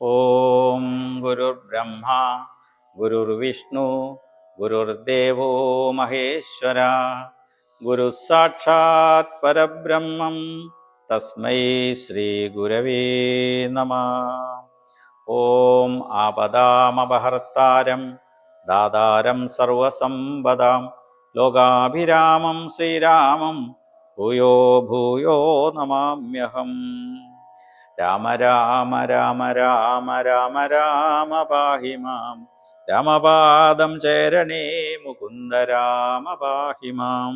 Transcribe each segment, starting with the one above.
ഓം ഗുരുർബ്രഹ്മ ഗുരുർവിഷ്ണു ഗുരുർദേവോ മഹേശ്വര. ഗുരു സാക്ഷാത് പരബ്രഹ്മം തസ്മൈ ശ്രീ ഗുരവേ നമ. ഓം ആപദാമപഹർത്താരം ദാതാരം സർവസമ്പദാം ലോകാഭിരാമം ശ്രീരാമം ഭൂയോ ഭൂയോ നമാമ്യഹം. രാമ രാമ രാമ രാമ രാമ രാമ പാഹി മാം. രാമപാദം ചേരണേ മുകുന്ദ രാമ പാഹി മാം.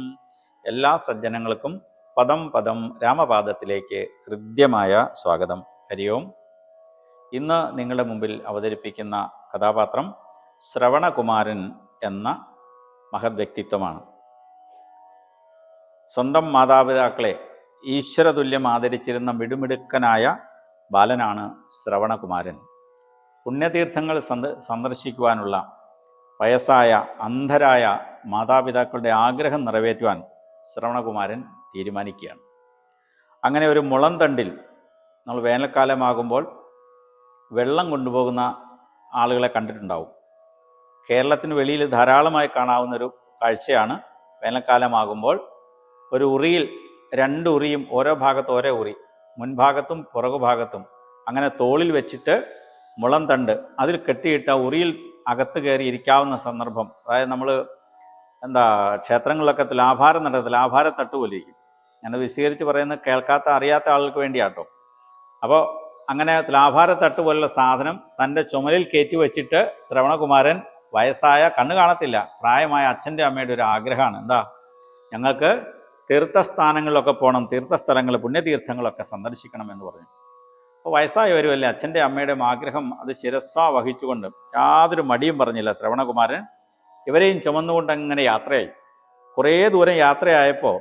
എല്ലാ സജ്ജനങ്ങൾക്കും പദം പദം രാമപാദത്തിലേക്ക് ഹൃദ്യമായ സ്വാഗതം. ഹരി ഓം ഇന്ന് നിങ്ങളുടെ മുമ്പിൽ അവതരിപ്പിക്കുന്ന കഥാപാത്രം ശ്രവണകുമാരൻ എന്ന മഹത് വ്യക്തിത്വമാണ്. സ്വന്തം മാതാപിതാക്കളെ ഈശ്വരതുല്യം ആദരിച്ചിരുന്ന മിടുമിടുക്കനായ ബാലനാണ് ശ്രവണകുമാരൻ. പുണ്യതീർത്ഥങ്ങൾ സന്ദ സന്ദർശിക്കുവാനുള്ള വയസ്സായ അന്ധരായ മാതാപിതാക്കളുടെ ആഗ്രഹം നിറവേറ്റുവാൻ ശ്രവണകുമാരൻ തീരുമാനിക്കുകയാണ്. അങ്ങനെ ഒരു മുളന്തണ്ടിൽ നമ്മൾ വേനൽക്കാലമാകുമ്പോൾ വെള്ളം കൊണ്ടുപോകുന്ന ആളുകളെ കണ്ടിട്ടുണ്ടാവും. കേരളത്തിന് വെളിയിൽ ധാരാളമായി കാണാവുന്നൊരു കാഴ്ചയാണ് വേനൽക്കാലമാകുമ്പോൾ ഒരു ഉറിയിൽ രണ്ട് ഉറിയും ഓരോ ഭാഗത്ത് ഓരോ ഉറി. മുൻഭാഗത്തും പുറകുഭാഗത്തും. അങ്ങനെ തോളിൽ വെച്ചിട്ട് മുളം തണ്ട് അതിൽ കെട്ടിയിട്ട് ഉറിയിൽ അകത്ത് കയറി ഇരിക്കാവുന്ന സന്ദർഭം. അതായത് നമ്മൾ എന്താ ക്ഷേത്രങ്ങളിലൊക്കെ തുലാഭാരം നടത്തും തുലാഭാര തട്ട് പോലെ ഇരിക്കും ഞാൻ വിശദീകരിച്ച് പറയുന്നത് കേൾക്കാത്ത അറിയാത്ത ആൾക്ക് വേണ്ടിയാട്ടോ. അപ്പോൾ അങ്ങനെ തുലാഭാര തട്ട് പോലുള്ള സാധനം തന്റെ ചുമലിൽ കയറ്റി വെച്ചിട്ട് ശ്രവണകുമാരൻ വയസ്സായ കണ്ണ് കാണത്തില്ല പ്രായമായ അച്ഛന്റെ അമ്മയുടെ ഒരു ആഗ്രഹമാണ്. എന്താ? ഞങ്ങൾക്ക് തീർത്ഥസ്ഥാനങ്ങളിലൊക്കെ പോകണം തീർത്ഥസ്ഥലങ്ങൾ പുണ്യതീർത്ഥങ്ങളൊക്കെ സന്ദർശിക്കണം എന്ന് പറഞ്ഞു. അപ്പോൾ വയസ്സായവരുമല്ലേ അച്ഛന്റെ അമ്മയുടെയും ആഗ്രഹം അത് ശിരസ്സാ വഹിച്ചുകൊണ്ട് യാതൊരു മടിയും പറഞ്ഞില്ല ശ്രവണകുമാരൻ. ഇവരെയും ചുമന്നുകൊണ്ട് അങ്ങനെ യാത്രയായി. കുറേ ദൂരം യാത്രയായപ്പോൾ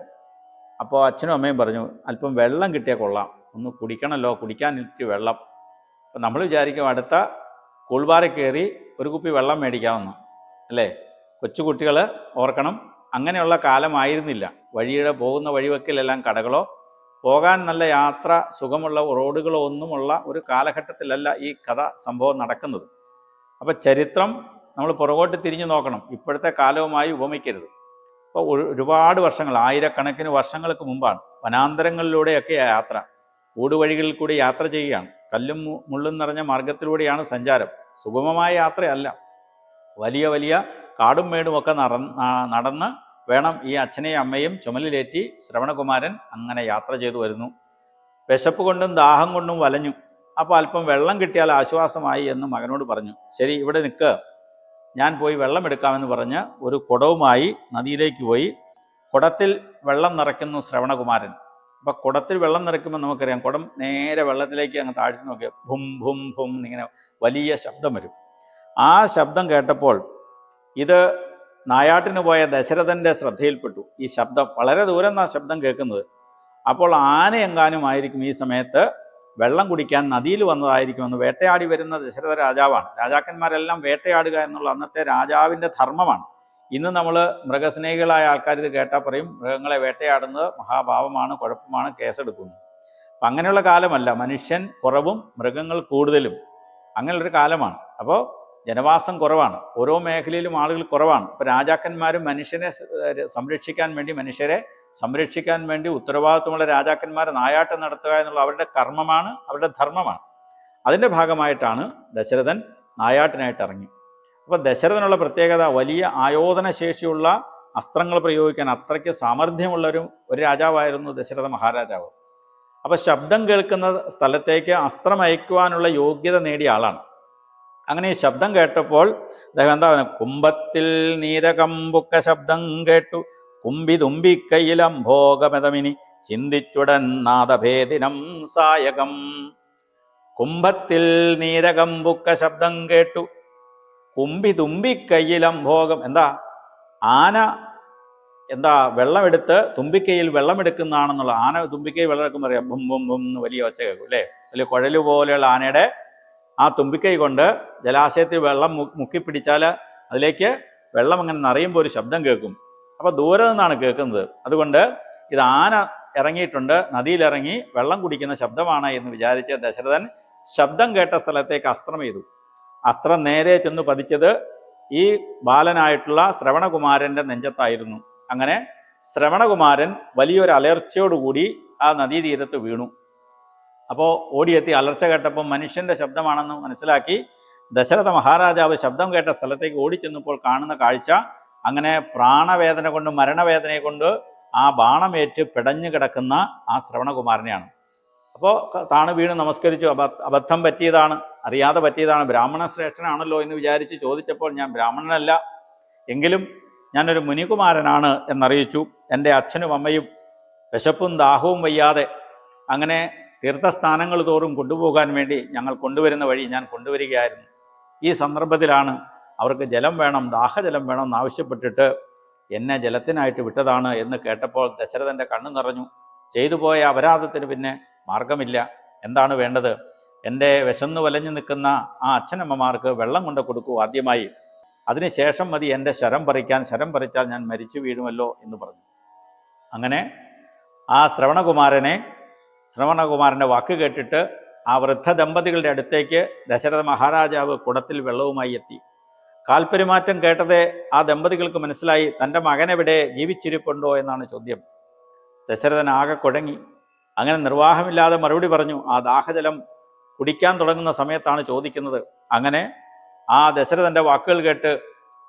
അപ്പോൾ അച്ഛനും അമ്മയും പറഞ്ഞു അല്പം വെള്ളം കിട്ടിയാൽ കൊള്ളാം. ഒന്ന് കുടിക്കണമല്ലോ കുടിക്കാനിട്ട് വെള്ളം. അപ്പം നമ്മൾ വിചാരിക്കും അടുത്ത കൂൾബാറിൽ കയറി ഒരു കുപ്പി വെള്ളം മേടിക്കാമെന്ന്. അല്ലേ? കൊച്ചുകുട്ടികൾ ഓർക്കണം. അങ്ങനെയുള്ള കാലമായിരുന്നില്ല. വഴിയുടെ പോകുന്ന വഴിവെക്കിലെല്ലാം കടകളോ പോകാൻ നല്ല യാത്ര സുഖമുള്ള റോഡുകളോ ഒന്നുമുള്ള ഒരു കാലഘട്ടത്തിലല്ല ഈ കഥ സംഭവം നടക്കുന്നത്. അപ്പോൾ ചരിത്രം നമ്മൾ പുറകോട്ട് തിരിഞ്ഞു നോക്കണം. ഇപ്പോഴത്തെ കാലവുമായി ഉപമിക്കരുത്. അപ്പോൾ ഒരുപാട് വർഷങ്ങൾ ആയിരക്കണക്കിന് വർഷങ്ങൾക്ക് മുമ്പാണ് വനാന്തരങ്ങളിലൂടെയൊക്കെ യാത്ര. ഊടുവഴികളിൽ കൂടി യാത്ര ചെയ്യുകയാണ്. കല്ലും മുള്ളും നിറഞ്ഞ മാർഗത്തിലൂടെയാണ് സഞ്ചാരം. സുഗമമായ യാത്രയല്ല. വലിയ വലിയ കാടും മേടും ഒക്കെ നടന്ന് വേണം ഈ അച്ഛനെയും അമ്മയും ചുമലിലേറ്റി ശ്രവണകുമാരൻ അങ്ങനെ യാത്ര ചെയ്തു വരുന്നു. വിശപ്പ് കൊണ്ടും ദാഹം കൊണ്ടും വലഞ്ഞു. അപ്പോൾ അല്പം വെള്ളം കിട്ടിയാൽ ആശ്വാസമായി എന്ന് മകനോട് പറഞ്ഞു. ശരി ഇവിടെ നിൽക്ക്. ഞാൻ പോയി വെള്ളം എടുക്കാമെന്ന് പറഞ്ഞ് ഒരു കുടവുമായി നദിയിലേക്ക് പോയി. കുടത്തിൽ വെള്ളം നിറയ്ക്കുന്നു ശ്രവണകുമാരൻ. അപ്പം കുടത്തിൽ വെള്ളം നിറയ്ക്കുമ്പോൾ നമുക്കറിയാം കുടം നേരെ വെള്ളത്തിലേക്ക് അങ്ങ് താഴ്ത്തി നോക്കിയാൽ ഭും ഭും ഭും ഇങ്ങനെ വലിയ ശബ്ദം വരും. ആ ശബ്ദം കേട്ടപ്പോൾ ഇത് നായാട്ടിന് പോയ ദശരഥന്റെ ശ്രദ്ധയിൽപ്പെട്ടു. ഈ ശബ്ദം വളരെ ദൂരം ആ ശബ്ദം കേൾക്കുന്നത്. അപ്പോൾ ആനയെങ്ങാനും ആയിരിക്കും ഈ സമയത്ത് വെള്ളം കുടിക്കാൻ നദിയിൽ വന്നതായിരിക്കുമെന്ന് വേട്ടയാടി വരുന്ന ദശരഥ രാജാവാണ്. രാജാക്കന്മാരെല്ലാം വേട്ടയാടുക എന്നുള്ള അന്നത്തെ രാജാവിന്റെ ധർമ്മമാണ്. ഇന്ന് നമ്മൾ മൃഗസ്നേഹികളായ ആൾക്കാർ ഇത് കേട്ടാൽ പറയും മൃഗങ്ങളെ വേട്ടയാടുന്നത് മഹാഭാവമാണ് കുഴപ്പമാണ് കേസെടുക്കുന്നു. അപ്പം അങ്ങനെയുള്ള കാലമല്ല. മനുഷ്യൻ കുറവും മൃഗങ്ങൾ കൂടുതലും. അങ്ങനെയുള്ളൊരു കാലമാണ്. അപ്പോൾ ജനവാസം കുറവാണ്. ഓരോ മേഖലയിലും ആളുകൾ കുറവാണ്. ഇപ്പോൾ രാജാക്കന്മാരും മനുഷ്യനെ സംരക്ഷിക്കാൻ വേണ്ടി മനുഷ്യരെ സംരക്ഷിക്കാൻ വേണ്ടി ഉത്തരവാദിത്വമുള്ള രാജാക്കന്മാരെ നായാട്ടം നടത്തുക എന്നുള്ള അവരുടെ കർമ്മമാണ് അവരുടെ ധർമ്മമാണ്. അതിന്റെ ഭാഗമായിട്ടാണ് ദശരഥൻ നായാട്ടിനായിട്ട് ഇറങ്ങി. അപ്പോൾ ദശരഥനുള്ള പ്രത്യേകത വലിയ ആയോധന ശേഷിയുള്ള അസ്ത്രങ്ങൾ പ്രയോഗിക്കാൻ അത്രയ്ക്ക് സാമർഥ്യമുള്ള ഒരു ഒരു രാജാവായിരുന്നു ദശരഥ മഹാരാജാവ്. അപ്പോൾ ശബ്ദം കേൾക്കുന്ന സ്ഥലത്തേക്ക് അസ്ത്രം അയക്കുവാനുള്ള യോഗ്യത നേടിയ ആളാണ്. അങ്ങനെ ഈ ശബ്ദം കേട്ടപ്പോൾ അദ്ദേഹം എന്താ പറയുക കുംഭത്തിൽ നീരകമ്പുക്ക ശബ്ദം കേട്ടു. കുമ്പി തുമ്പിക്കയിലം ഭോഗമെതമിനി ചിന്തിച്ചുടൻ നാദഭേദിനം സായകം. കുംഭത്തിൽ നീരകമ്പുക്ക ശബ്ദം കേട്ടു. കുമ്പി തുമ്പിക്കയിലം ഭോഗം എന്താ? ആന എന്താ വെള്ളമെടുത്ത് തുമ്പിക്കയിൽ വെള്ളമെടുക്കുന്നതാണെന്നുള്ള ആന തുമ്പിക്കയിൽ വെള്ളം എടുക്കുമ്പോൾ അറിയാം. ബും ബും ബും എന്ന് വലിയ ഒച്ച കേൾക്കും അല്ലേ? വലിയ കുഴൽ പോലെയുള്ള ആനയുടെ ആ തുമ്പിക്കൈ കൊണ്ട് ജലാശയത്തിൽ വെള്ളം മുക്കി മുക്കിപ്പിടിച്ചാൽ അതിലേക്ക് വെള്ളം അങ്ങനെ നിറയുമ്പോൾ ഒരു ശബ്ദം കേൾക്കും. അപ്പോൾ ദൂരെ നിന്നാണ് കേൾക്കുന്നത്. അതുകൊണ്ട് ഇത് ആന ഇറങ്ങിയിട്ടുണ്ട്. നദിയിലിറങ്ങി വെള്ളം കുടിക്കുന്ന ശബ്ദമാണ് എന്ന് വിചാരിച്ച ദശരഥൻ ശബ്ദം കേട്ട സ്ഥലത്തേക്ക് അസ്ത്രം ചെയ്തു. അസ്ത്രം നേരെ ചെന്ന് പതിച്ചത് ഈ ബാലനായിട്ടുള്ള ശ്രവണകുമാരന്റെ നെഞ്ചത്തായിരുന്നു. അങ്ങനെ ശ്രവണകുമാരൻ വലിയൊരു അലർച്ചയോടുകൂടി ആ നദീതീരത്ത് വീണു. അപ്പോൾ ഓടിയെത്തി അലർച്ച കേട്ടപ്പോൾ മനുഷ്യന്റെ ശബ്ദമാണെന്ന് മനസ്സിലാക്കി ദശരഥ മഹാരാജാവ് ശബ്ദം കേട്ട സ്ഥലത്തേക്ക് ഓടിച്ചെന്നപ്പോൾ കാണുന്ന കാഴ്ച അങ്ങനെ പ്രാണവേദന കൊണ്ട് മരണവേദനയെ കൊണ്ട് ആ ബാണമേറ്റ് പിടഞ്ഞു കിടക്കുന്ന ആ ശ്രവണകുമാരനെയാണ്. അപ്പോൾ താണു വീണ് നമസ്കരിച്ചു. അബ അബദ്ധം പറ്റിയതാണ് അറിയാതെ പറ്റിയതാണ്. ബ്രാഹ്മണ ശ്രേഷ്ഠനാണല്ലോ എന്ന് വിചാരിച്ച് ചോദിച്ചപ്പോൾ ഞാൻ ബ്രാഹ്മണനല്ല എങ്കിലും ഞാനൊരു മുനികുമാരനാണ് എന്നറിയിച്ചു. എന്റെ അച്ഛനും അമ്മയും വിശപ്പും ദാഹവും വയ്യാതെ അങ്ങനെ തീർത്ഥസ്ഥാനങ്ങൾ തോറും കൊണ്ടുപോകാൻ വേണ്ടി ഞങ്ങൾ കൊണ്ടുവരുന്ന വഴി ഞാൻ കൊണ്ടുവരികയായിരുന്നു. ഈ സന്ദർഭത്തിലാണ് അവർക്ക് ജലം വേണം ദാഹജലം വേണം എന്നാവശ്യപ്പെട്ടിട്ട് എന്നെ ജലത്തിനായിട്ട് വിട്ടതാണ് എന്ന് കേട്ടപ്പോൾ ദശരഥന്റെ കണ്ണു നിറഞ്ഞു. ചെയ്തു പോയ അപരാധത്തിന് പിന്നെ മാർഗമില്ല. എന്താണ് വേണ്ടത്? എന്റെ വിശന്നു വലഞ്ഞു നിൽക്കുന്ന ആ അച്ഛനമ്മമാർക്ക് വെള്ളം കൊണ്ട് കൊടുക്കൂ ആദ്യമായി. അതിനുശേഷം മതി എന്റെ ശരം പറിക്കാൻ ശരം പറിച്ചാൽ ഞാൻ മരിച്ചു വീഴുമല്ലോ എന്ന് പറഞ്ഞു. അങ്ങനെ ആ ശ്രവണകുമാരനെ ശ്രവണകുമാരന്റെ വാക്ക് കേട്ടിട്ട് ആ വൃദ്ധ ദമ്പതികളുടെ അടുത്തേക്ക് ദശരഥ മഹാരാജാവ് കുടത്തിൽ വെള്ളവുമായി എത്തി. കാൽപെരുമാറ്റം കേട്ടതേ ആ ദമ്പതികൾക്ക് മനസ്സിലായി തന്റെ മകനെവിടെ ജീവിച്ചിരിപ്പുണ്ടോ എന്നാണ് ചോദ്യം. ദശരഥൻ ആകെ കുഴങ്ങി. അങ്ങനെ നിർവാഹമില്ലാതെ മറുപടി പറഞ്ഞു ആ ദാഹജലം കുടിക്കാൻ തുടങ്ങുന്ന സമയത്താണ് ചോദിക്കുന്നത്. അങ്ങനെ ആ ദശരഥന്റെ വാക്കുകൾ കേട്ട്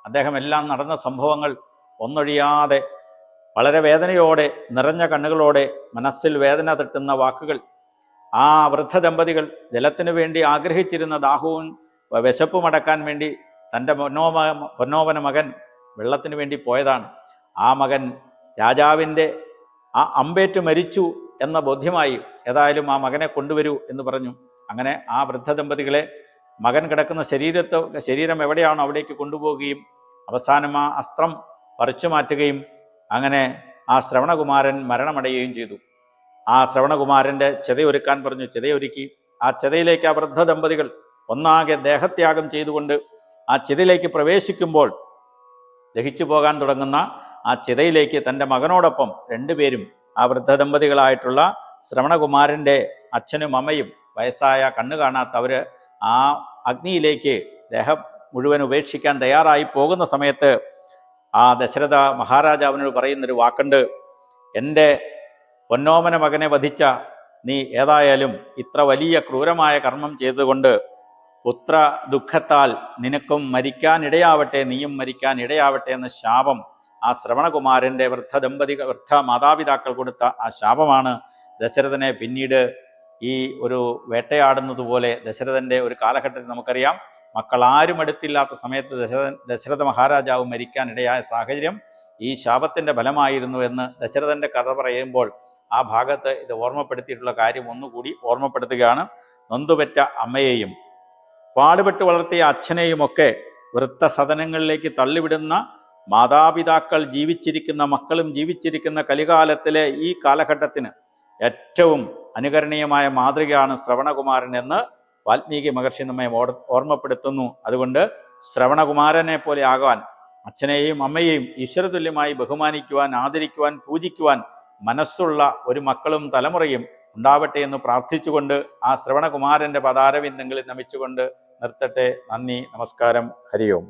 അദ്ദേഹം എല്ലാം നടന്ന സംഭവങ്ങൾ ഒന്നൊഴിയാതെ വളരെ വേദനയോടെ നിറഞ്ഞ കണ്ണുകളോടെ മനസ്സിൽ വേദന തട്ടുന്ന വാക്കുകൾ. ആ വൃദ്ധ ദമ്പതികൾ ജലത്തിനു വേണ്ടി ആഗ്രഹിച്ചിരുന്ന ദാഹവും വിശപ്പും അടക്കാൻ വേണ്ടി തന്റെ പൊന്നോമ പൊന്നോമന മകൻ വെള്ളത്തിനു വേണ്ടി പോയതാണ്. ആ മകൻ രാജാവിന്റെ ആ അമ്പേറ്റ് മരിച്ചു എന്ന ബോധ്യമായി ഏതായാലും ആ മകനെ കൊണ്ടുവരൂ എന്ന് പറഞ്ഞു. അങ്ങനെ ആ വൃദ്ധ ദമ്പതികളെ മകൻ കിടക്കുന്ന ശരീരത്തെ ശരീരം എവിടെയാണോ അവിടേക്ക് കൊണ്ടുപോവുകയും അവസാനം ആ അസ്ത്രം പറിച്ചു മാറ്റുകയും അങ്ങനെ ആ ശ്രവണകുമാരൻ മരണമടയുകയും ചെയ്തു. ആ ശ്രവണകുമാരന്റെ ചിതയൊരുക്കാൻ പറഞ്ഞു ചിതയൊരുക്കി. ആ ചിതയിലേക്ക് ആ വൃദ്ധ ദമ്പതികൾ ഒന്നാകെ ദേഹത്യാഗം ചെയ്തുകൊണ്ട് ആ ചിതയിലേക്ക് പ്രവേശിക്കുമ്പോൾ ദഹിച്ചു പോകാൻ തുടങ്ങുന്ന ആ ചിതയിലേക്ക് തന്റെ മകനോടൊപ്പം രണ്ടുപേരും ആ വൃദ്ധ ദമ്പതികളായിട്ടുള്ള ശ്രവണകുമാരന്റെ അച്ഛനും അമ്മയും വയസ്സായ കണ്ണു കാണാത്തവര് ആ അഗ്നിയിലേക്ക് ദേഹം മുഴുവൻ ഉപേക്ഷിക്കാൻ തയ്യാറായി പോകുന്ന സമയത്ത് ആ ദശരഥ മഹാരാജാവിനോട് പറയുന്നൊരു വാക്കുണ്ട്. എന്റെ പൊന്നോമന മകനെ വധിച്ച നീ ഏതായാലും ഇത്ര വലിയ ക്രൂരമായ കർമ്മം ചെയ്തുകൊണ്ട് പുത്ര ദുഃഖത്താൽ നിനക്കും മരിക്കാൻ ഇടയാവട്ടെ നീയും മരിക്കാൻ ഇടയാവട്ടെ എന്ന ശാപം ആ ശ്രവണകുമാരന്റെ വൃദ്ധ ദമ്പതികൾ വൃദ്ധ മാതാപിതാക്കൾ കൊടുത്ത ആ ശാപമാണ്. ദശരഥനെ പിന്നീട് ഈ ഒരു വേട്ടയാടുന്നത് പോലെ ദശരഥന്റെ ഒരു കാലഘട്ടത്തിൽ നമുക്കറിയാം. മക്കൾ ആരും അടുത്തില്ലാത്ത സമയത്ത് ദശരഥ ദശരഥ മഹാരാജാവ് മരിക്കാനിടയായ സാഹചര്യം ഈ ശാപത്തിന്റെ ഫലമായിരുന്നു എന്ന് ദശരഥന്റെ കഥ പറയുമ്പോൾ ആ ഭാഗത്ത് ഇത് ഓർമ്മപ്പെടുത്തിയിട്ടുള്ള കാര്യം ഒന്നുകൂടി ഓർമ്മപ്പെടുത്തുകയാണ്. നൊന്തുപെറ്റ അമ്മയെയും പാടുപെട്ട് വളർത്തിയ അച്ഛനെയുമൊക്കെ വൃത്തസദനങ്ങളിലേക്ക് തള്ളിവിടുന്ന മാതാപിതാക്കൾ ജീവിച്ചിരിക്കുന്ന മക്കളും ജീവിച്ചിരിക്കുന്ന കലികാലത്തിലെ ഈ കാലഘട്ടത്തിന് ഏറ്റവും അനുകരണീയമായ മാതൃകയാണ് ശ്രവണകുമാരൻ എന്ന് വാൽമീകി മഹർഷി നമ്മെ ഓർമ്മപ്പെടുത്തുന്നു. അതുകൊണ്ട് ശ്രവണകുമാരനെ പോലെ ആകാൻ അച്ഛനെയും അമ്മയെയും ഈശ്വരതുല്യമായി ബഹുമാനിക്കുവാൻ ആദരിക്കുവാൻ പൂജിക്കുവാൻ മനസ്സുള്ള ഒരു മക്കളും തലമുറയും ഉണ്ടാവട്ടെ എന്ന് പ്രാർത്ഥിച്ചുകൊണ്ട് ആ ശ്രവണകുമാരന്റെ പദാരവിന്ദങ്ങളിൽ നമിച്ചുകൊണ്ട് നിർത്തട്ടെ. നന്ദി നമസ്കാരം. ഹരി ഓം